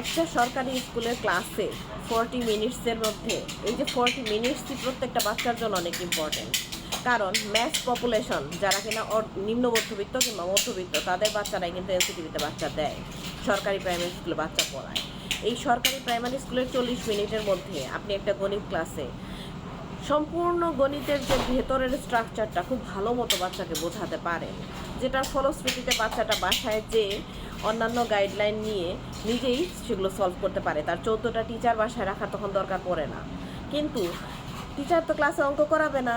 একটা সরকারি স্কুলের ক্লাসে ফর্টি মিনিটসের মধ্যে, এই যে ফর্টি মিনিটসই প্রত্যেকটা বাচ্চার জন্য অনেক ইম্পর্টেন্ট কারণ ম্যাথ পপুলেশন যারা কিনা নিম্ন মধ্যবিত্ত কিংবা মধ্যবিত্ত, তাদের বাচ্চারাই কিন্তু এনসিটিভিতে বাচ্চা দেয়। সরকারি প্রাইমারি স্কুলে বাচ্চা পড়ায়। এই সরকারি প্রাইমারি স্কুলের চল্লিশ মিনিটের মধ্যে আপনি একটা গণিত ক্লাসে সম্পূর্ণ গণিতের যে ভেতরের স্ট্রাকচারটা খুব ভালো মতো বাচ্চাকে বোঝাতে পারে, যেটার ফলশ্রুতিতে বাচ্চাটা বাসায় যে অন্যান্য গাইডলাইন নিয়ে নিজেই সেগুলো সলভ করতে পারে। তার চোদ্দোটা টিচার বাসায় রাখার তখন দরকার পড়ে না। কিন্তু টিচার তো ক্লাসে অঙ্ক করাবে না।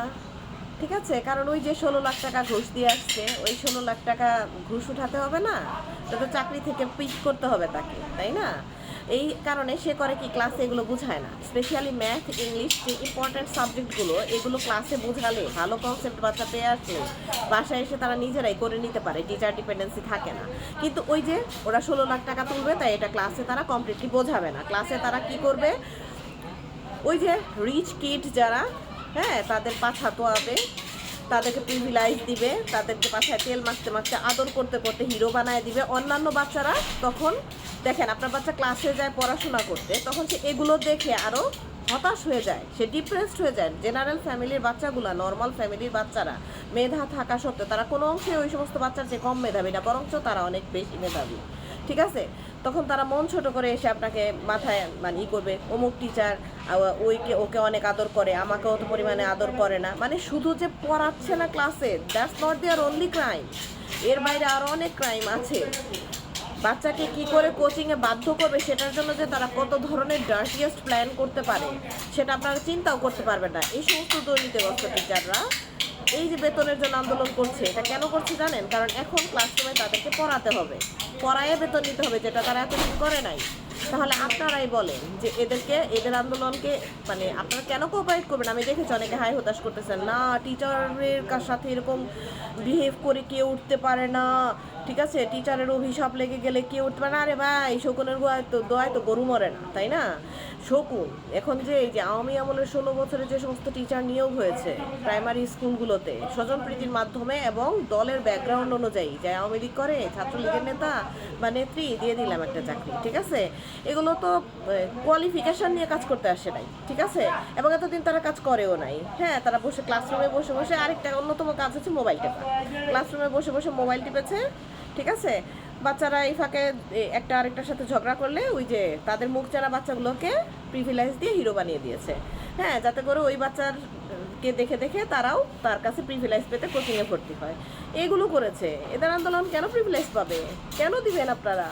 ঠিক আছে? কারণ ওই যে ষোলো লাখ টাকা ঘুষ দিয়ে আসছে, ওই ষোলো লাখ টাকা ঘুষ উঠাতে হবে না? তো চাকরি থেকে পিক করতে হবে তাকে, তাই না? এই কারণে সে করে কি ক্লাসে এগুলো বুঝায় না? স্পেশালি ম্যাথ ইংলিশ যে ইম্পর্ট্যান্ট সাবজেক্টগুলো এগুলো ক্লাসে বোঝালে ভালো কনসেপ্ট বাচ্চা পেয়ে আসলে বাসায় এসে তারা নিজেরাই করে নিতে পারে টিচার ডিপেন্ডেন্সি থাকে না। কিন্তু ওই যে ওরা ষোলো লাখ টাকা তুলবে, তাই এটা ক্লাসে তারা কমপ্লিটলি বোঝাবে না। ক্লাসে তারা কি করবে? ওই যে রিচ কিড যারা হ্যাঁ তাদের পাছা তোয়াবে তাদেরকে প্রিভিলাইজ দিবে, তাদেরকে পাছায় তেল মাখতে মাখতে আদর করতে করতে হিরো বানায় দিবে। অন্যান্য বাচ্চারা তখন, দেখেন, আপনার বাচ্চা ক্লাসে যায় পড়াশোনা করতে, তখন সে এগুলো দেখে আরও হতাশ হয়ে যায়, সে ডিপ্রেসড হয়ে যায়। জেনারেল ফ্যামিলির বাচ্চাগুলো নর্মাল ফ্যামিলির বাচ্চারা, মেধা থাকা সত্ত্বেও তারা কোনো অংশে ওই সমস্ত বাচ্চার চেয়ে কম মেধাবী না, বরঞ্চ তারা অনেক বেশি মেধাবী। ঠিক আছে? তখন তারা মন ছোট করে এসে আপনাকে মাথায় মানে ই করবে, অমুক টিচার ওইকে, ওকে অনেক আদর করে আমাকে অত পরিমাণে আদর করে না। মানে শুধু যে পড়াচ্ছে না ক্লাসে that's not there only crime এর বাইরে আরও অনেক ক্রাইম আছে। বাচ্চাকে কি করে কোচিংয়ে বাধ্য করবে, সেটার জন্য যে তারা কত ধরনের ডার্টিয়েস্ট প্ল্যান করতে পারে, সেটা আপনারা চিন্তাও করতে পারবেন না। এই সমস্ত দুর্নীতিগ্রস্ত টিচাররা এই যে বেতনের জন্য আন্দোলন করছে, এটা কেন করছে জানেন? কারণ এখন ক্লাসরুমে তাদেরকে পড়াতে হবে। পড়ায় বেতন নিতে হবে, যেটা তারা এতদিন করে নাই। তাহলে আপনারাই বলেন যে এদেরকে, এদের আন্দোলনকে মানে আপনারা কেন কোঅপারেট করবেন? আমি দেখেছি অনেকে হাই হতাশ করতেছেন, না টিচারের সাথে এরকম বিহেভ করে কেউ উঠতে পারে না। ঠিক আছে? টিচারের অভিশাপ লেগে গেলে কেউ উঠবে না? আরে ভাই, শকুনের গোয়ায় তো, দোয়ায় তো গরু মরে না, তাই না? শকুন, এখন যে এই যে আওয়ামী আমলের ষোলো বছরে যে সমস্ত টিচার নিয়োগ হয়েছে প্রাইমারি স্কুলগুলোতে, স্বজন প্রীতির মাধ্যমে এবং দলের ব্যাকগ্রাউন্ড অনুযায়ী, যে আওয়ামী লীগ করে, ছাত্রলীগের নেতা বা নেত্রী, দিয়ে দিলাম একটা চাকরি, ঠিক আছে? এগুলো তো কোয়ালিফিকেশন নিয়ে কাজ করতে আসে নাই, ঠিক আছে? এবং এতদিন তারা কাজ করেও নাই হ্যাঁ? তারা বসে ক্লাসরুমে বসে বসে আরেকটা অন্যতম কাজ হচ্ছে মোবাইল টেপা। ক্লাসরুমে বসে বসে মোবাইল টিপেছে ঠিক আছে? বাচ্চারা এই ফাঁকে একটা আরেকটার সাথে ঝগড়া করলে ওই যে তাদের মুখ চারা বাচ্চাগুলোকে প্রিভিলাইজ দিয়ে হিরো বানিয়ে দিয়েছে। হ্যাঁ যাতে করে ওই বাচ্চার কে দেখে দেখে তারাও তার কাছে প্রিভিলাইজ পেতে কোচিংয়ে ভর্তি হয়। এগুলো করেছে। এদের আন্দোলন কেন প্রিভিলাইজ পাবে? কেন দিবেন আপনারা?